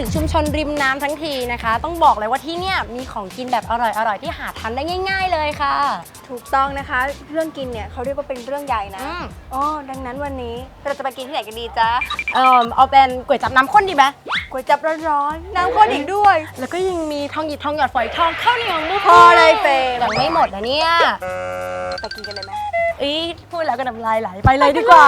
ถึงชุมชนริมน้ำทั้งทีนะคะ ต้องบอกเลยว่าที่เนี่ยมีของกินแบบอร่อยๆที่หาทานได้ง่าย ๆ เลยค่ะ ถูกต้องนะคะ เรื่องกินเนี่ยเขาเรียกว่าเป็นเรื่องใหญ่นะอืม อ๋อดังนั้นวันนี้เราจะไปกินที่ไหนกันดีจ๊ะเอ่อเอาเป็นก๋วยจับน้ำข้นดีไหมก๋วยจับร้อนๆน้ำข้นอีกด้วย แล้วก็ยังมีทองหยิบทองหยอดฝอยทองข้าวเหนียวมุกพอเลยเฟรม ยังไม่หมดนะเนี่ยไปกินกันเลยไหม อีพูดแล้วก็น้ำลายไหลไปเลยดีกว่า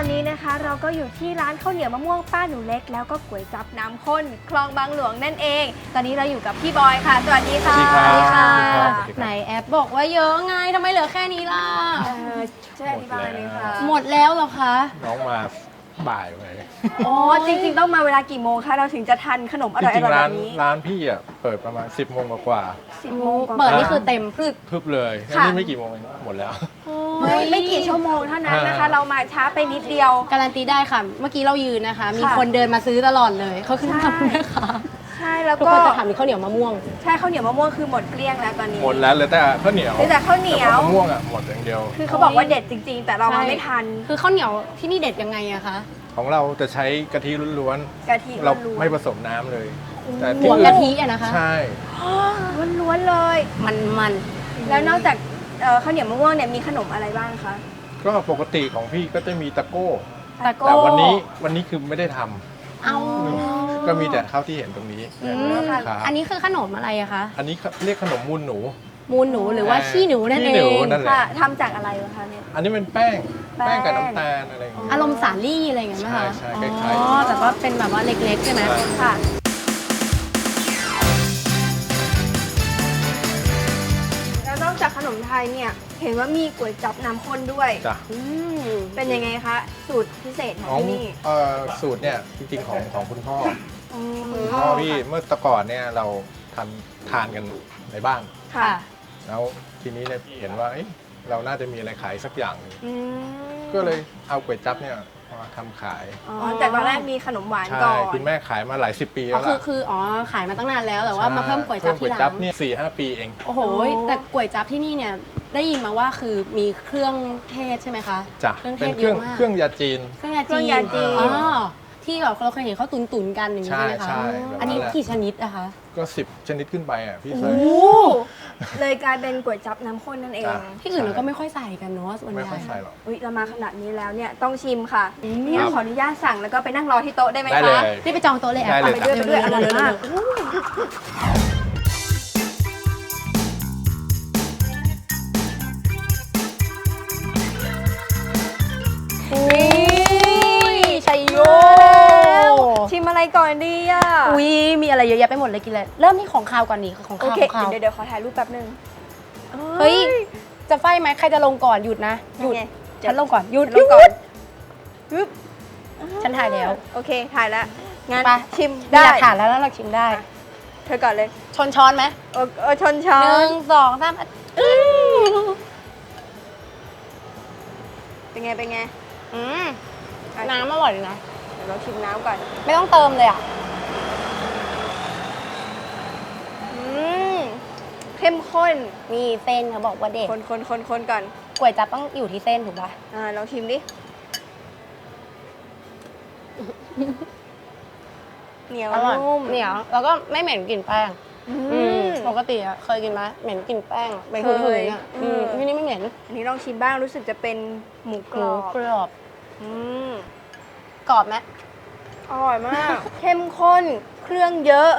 อนนี้นะคะเราก็อยู่ที่ร้านข้าวเหนียวมะม่วงป้าหนูเล็ก แล้วก็ก๋วยจับน้ำข้นคลองบางหลวงนั่นเอง ตอนนี้เราอยู่กับพี่บอยค่ะ สวัสดีค่ะสวัสดีครับ สวัสดีสวัค่ะสดีครับ ไหนแอปบอกว่าเยอะไงทำไมเหลือแค่นี้ล่ะเอ่อช่วยอธิบายเลยค่ะ หมดแล้วเหรอคะ น้องมา บ่ายไปอ๋อจริง ๆ ต้องมาเวลากี่โมงคะเราถึงจะทันขนมอจร่อยริงๆๆแบร้านบนี้ร้านพี่อะเปิดประมาณ 10โมงกว่าสิบโมงกว่าเปิดนี่คือเต็มพืชๆพึบเลยแล้วค่ะ นี่ไม่กี่โมงเองหมดแล้ว ไม่ไม่กี่ชั่วโมงเท่านั้นนะคะ อ่า เรามาช้าไปนิดเดียว การันตีได้ค่ะ เมื่อกี้เรายืนนะคะ มีค่ะคนเดินมาซื้อตลอดเลยเขาขึ้นใช่ ทำนะคะ ใช่แล้วทุกก็คนจะถามถึงข้าวเหนียวมะม่วง ใช่ข้าวเหนียวมะม่วงคือหมดเกลี้ยงแล้วตอนนี้หมดแล้วเหลยแต่ข้าวเหนียวเหลือแต่ข้าวเหนียว แต่มะม่วงอะหมดอย่างเดียว คือเขาบอกว่าเด็ดจริง ๆ แต่เรามาใช่ ไม่ทันคือข้าวเหนียวที่นี่เด็ดยังไงอะคะของเราจะใช้กะทิล้วนกะทิๆเราล้วนไม่ผสมน้ำเลย แต่หัที่วอื่นกะทิอะนะคะ ใช่ๆล้วนๆเลย มันมันแล้วนอกจากเอ่อข้าวเหนียวมะม่วงเนี่ยมีขนมอะไรบ้างคะก็ปกติของพี่ก็จะมีตะโก้ตะโก้แต่วันนี้วันนี้คือไม่ได้ทำเอา ก็มีแต่ข้าวที่เห็นตรงนี้อืเนี่ยมนะครับ อันนี้คือขนมอะไรอะคะอันนี้เรียกขนมมูลหนู มูลหนูหรือว่าขี้หนูนั่นเอขี้หนูงนั่นแหละ ค่ะทำจากอะไรคะคะเนี่ย อันนี้เป็นแป้งแป้ง แป้งกับน้ำตาลอะไรอย่างเงี้ย อารมณ์สาลี่อะไรอย่างเงี้ยไหมคะใช่ใช่คล้ายๆ อ๋อแต่ว่าเป็นแบบว่าเล็กๆใช่ไหมใช่ค่ะ ไทยเนี่ยเห็นว่ามีก๋วยจับน้ำข้นด้วยจ้ะ อืมเป็นยังไงคะสูตรพิเศษของของที่นี่เอ่อสูตรเนี่ยจริงๆของของคุณพ่ออืมคุณพ่อพี่เมื่อแตะก่อนเนี่ยเราทำทานกันในบ้าน ค่ะ แล้วทีนี้เนี่ยพี่เห็นว่าเอ๊ะเราน่าจะมีอะไรขายสักอย่างหนึ่งอืมก็เลยเอาก๋วยจั๊บเนี่ย มาทำขายอ๋อแต่ตอนแรกมีขนมหวานใช่ก่อนคุณแม่ขายมาหลายสิบปีอ๋แล้อวคือล่ะคืออ๋อขายมาตั้งนานแล้วแต่ว่ามาเพิ่มก๋วยจั๊บเพิ่มก๋วยที่หลัจั๊บงเนี่ยสี่ห้าปีเอง โอ้โห แต่ก๋วยจั๊บที่นี่เนี่ยได้ยินมาว่าคือมีเครื่องเทศใช่ไหมคะจ้ะ เครื่องเทเป็นศเคเยรื่องอะมากเครื่องยาจีน เครื่องยาเครื่องจีนยาจีน อ๋อที่แบบเราเคยเห็นเขาตุนตุนๆกันอย่างนี้ใช่ใช่ไหมคะใช่แบบอันนี้นั้นแหละ กี่ชนิดอะคะก็สิบชนิดขึ้นไปอะพี่โอ้เคโหย เลยกลายเป็นก๋วยจับน้ำข้นนั่นเอง จ้ะ ที่อื่นเราก็ไม่ค่อยใส่กันเนาะส่วนใหไม่ญ่ค่อยใส่หรอก อุ๊ย เรามาขนาดนี้แล้วเนี่ย ต้องชิมค่ะอืมเนี่ยขออนุญาตสั่งแล้วก็ไปนั่งรอที่โต๊ะได้ไหมได้เลคะยรีบไปจองโต๊ะเลยแอบได้เลยไปด้วยไปด้วยอร่อยมากอุ้ยชัยโย ชิมอะไรก่อนดี อะอุ้ยมีอะไรเยอะแยะไปหมดเลยกินเลย เริ่มที่ของคาวก่อนนี่คือของโอคาวเค ของคาวเดี๋ยวเดี๋ยวขอถ่ายรูปแป๊บนึงเฮ้ยจะไฟไหมใครจะลงก่อนหยุดนะหยุดไงฉันลงก่อนหยุดฉันลงก่อนหยุดฉันถ่ายแล้วโอเค ถ่ายแล้วงั้นไปชิมได้ได้หลักฐานแล้วแล้วเราชิมได้ เธอก่อนเลยชนช้อนไหมโอโอชนช้อหนึ่นงสองสามอื้อเป็นไง เป็นไงอืมอะน้ำอร่อยเลยนะเดี๋ยวเราชิมน้ำก่อน ไม่ต้องเติมเลยอะ อืม เข้มข้นมีเส้นเขาบอกว่าเด็ดคนคนคนคนก่อนก๋วยจั๊บต้องอยู่ที่เส้นถูกปะอ่าลองชิมดิ เหนียวอร่อยนุ่มเหนียว แล้วก็ไม่เหม็นกลิ่นแป้งอือืมมปกติอะเคยกินไหมเหม็นกลิ่นแป้งอะใบเคหืยนๆอะอือืมมที่นี่ไม่เหม็นอันนี้ลองชิมบ้างรู้สึกจะเป็นหมูกหรมูอบกรอบอืมกรอบไหมอร่อยมาก เข้มข้น เครื่องเยอะ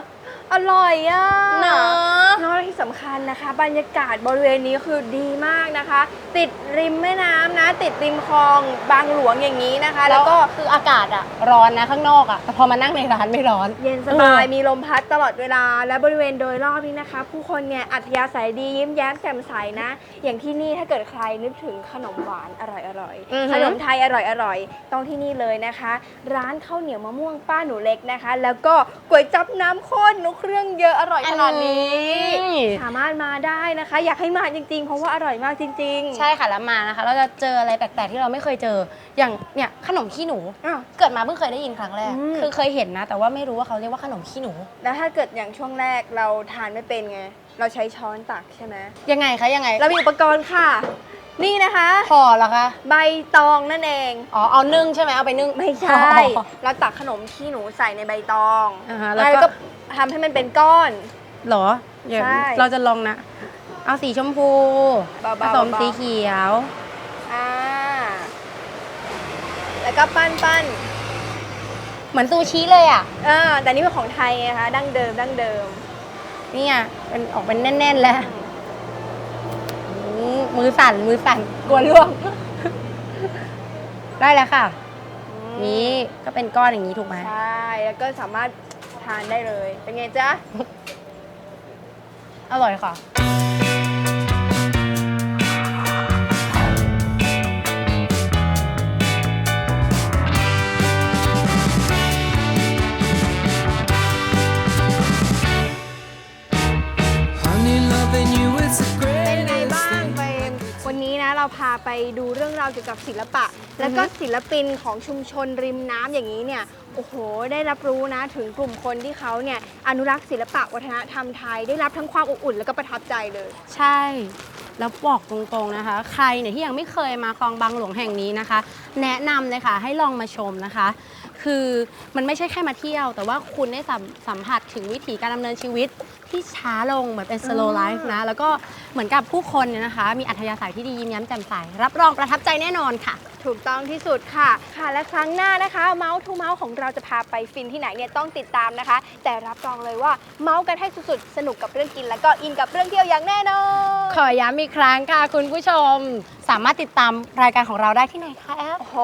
อร่อยอะเนาะนอกที่สำคัญนะคะ บรรยากาศบริเวณนี้คือดีมากนะคะ ติดริมแม่น้ำนะ ติดริมคลองบางหลวงอย่างนี้นะคะ แล้แล้ววก็ก็คืออากาศอะร้อนนะข้างนอกอะแต่พอมานั่งในร้านไม่ร้อน เย็นสบาย เออ มีลมพัดตลอดเวลา และบริเวณโดยรอบนี้นะคะ ผู้คนเนี่ยอัธยาศัยดียิ้มแย้มแจ่มใสนะ อย่างที่นี่ถ้าเกิดใครนึกถึงขนมหวานอร่อยอือๆฮึ ขนมไทยอร่อยๆต้องที่นี่เลยนะคะ ร้านข้าวเหนียวมะม่วงป้าหนูเล็กนะคะ แล้วก็ก๋วยจับน้ำข้นนุเครื่องเยอะอร่อยขนาดนี้ อืม สามารถมาได้นะคะ อยากให้มาจริง ๆ เพราะว่าอร่อยมากจริงๆใช่ค่ะแล้วมานะคะ เราจะเจออะไรแปลกๆ ที่เราไม่เคยเจออย่างเนี่ยขนมขี้หนู อ้าว เกิดมาเพิ่งเคยได้ยินครั้งแรก อืม คือเคยเห็นนะ แต่ว่าไม่รู้ว่าเขาเรียกว่าขนมขี้หนู แล้วถ้าเกิดอย่างช่วงแรกเราทานไม่เป็นไง เราใช้ช้อนตักใช่ไหมยังไงคะยังไงเรามีอุปกรณ์ค่ะ นี่นะคะห่อเหรอคะใบตองนั่นเอง อ๋อเอานึ่งใช่ไหมเอาไปนึ่งไม่ใช่ อ๋อ เราตักขนมขี้หนูใส่ในใบตองอ่าฮะแล้วแล้วก็ ก็ทำให้มันเป็นก้อน เหรอเดี๋ยวใช่เราจะลองนะ เอาสีชมพูเบาๆผสมเบาๆ สีเขียว อ่าแล้วก็ปั้นปั้นเหมือนซูชิเลยอะๆเออแต่นี่เป็นของไทยไงคะดั้งเดิมดั้งเดิมนี่ไงเป็นออกเป็นแน่นๆแล้ว อืม มือสั่นมือสั่นกลัวล่วง ได้แล้วค่ะ นี่ก็เป็นก้อนอย่างนี้ถูกไหมใช่ แล้วก็สามารถทานได้เลย เป็นไงจ๊ะ อร่อยค่ะ เราพาไปดูเรื่องราวเกี่ยวกับศิลปะ แล้วก็ศิลปินของชุมชนริมน้ำอย่างนี้เนี่ยโอ้โห ได้รับรู้นะถึงกลุ่มคนที่เขาเนี่ยอนุรักษ์ศิลปะวัฒนธรรมไทย ได้รับทั้งความอบอุ่นแล้วก็ประทับใจเลย ใช่แล้วบอกตรงๆนะคะ ใครเนี่ยที่ยังไม่เคยมาคลองบางหลวงแห่งนี้นะคะ แนะนำเลยค่ะให้ลองมาชมนะคะ คือมันไม่ใช่แค่มาเที่ยว แต่ว่าคุณได้สัมสัมผัสถึงวิถีการดำเนินชีวิตที่ช้าลงเหมือนเป็น slow life นะ แล้วก็เหมือนกับผู้คนเนี่ยนะคะ มีอัธยาศัยที่ดียิ้มแย้มแจ่มใส รับรองประทับใจแน่นอนค่ะ ถูกต้องที่สุดค่ะ ค่ะ และครั้งหน้านะคะ เมาส์ทูเมาส์ของเราจะพาไปฟินที่ไหนเนี่ยต้องติดตามนะคะ แต่รับรองเลยว่าเมาส์กันให้สุดๆ สนุกกับเรื่องกิน แล้วก็อินกับเรื่องเที่ยวอย่างแน่นอนขอย้ำอีกครั้งค่ะคุณผู้ชม สามารถติดตามรายการของเราได้ที่ไหนคะแอฟโอ้โห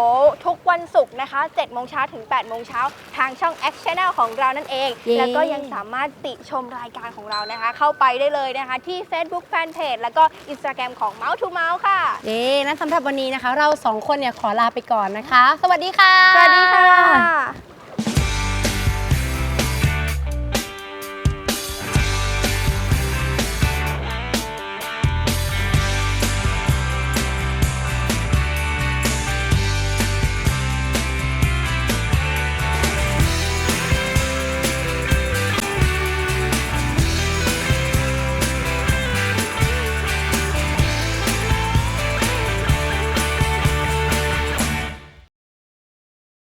ทุกวันศุกร์นะคะ7โมงเช้าถึง8โมงเช้าทางช่อง X Channel ของเรานั่นเอง เย้ แล้วก็ยังสามารถติชมรายการของเรานะคะ เข้าไปได้เลยนะคะที่ Facebook Fanpage แล้วก็ Instagram ของ Mouse to Mouse ค่ะ เย้นั้นสำหรับวันนี้นะคะ เราสองคนเนี่ยขอลาไปก่อนนะคะ สวัสดีค่ะ สวัสดีค่ะ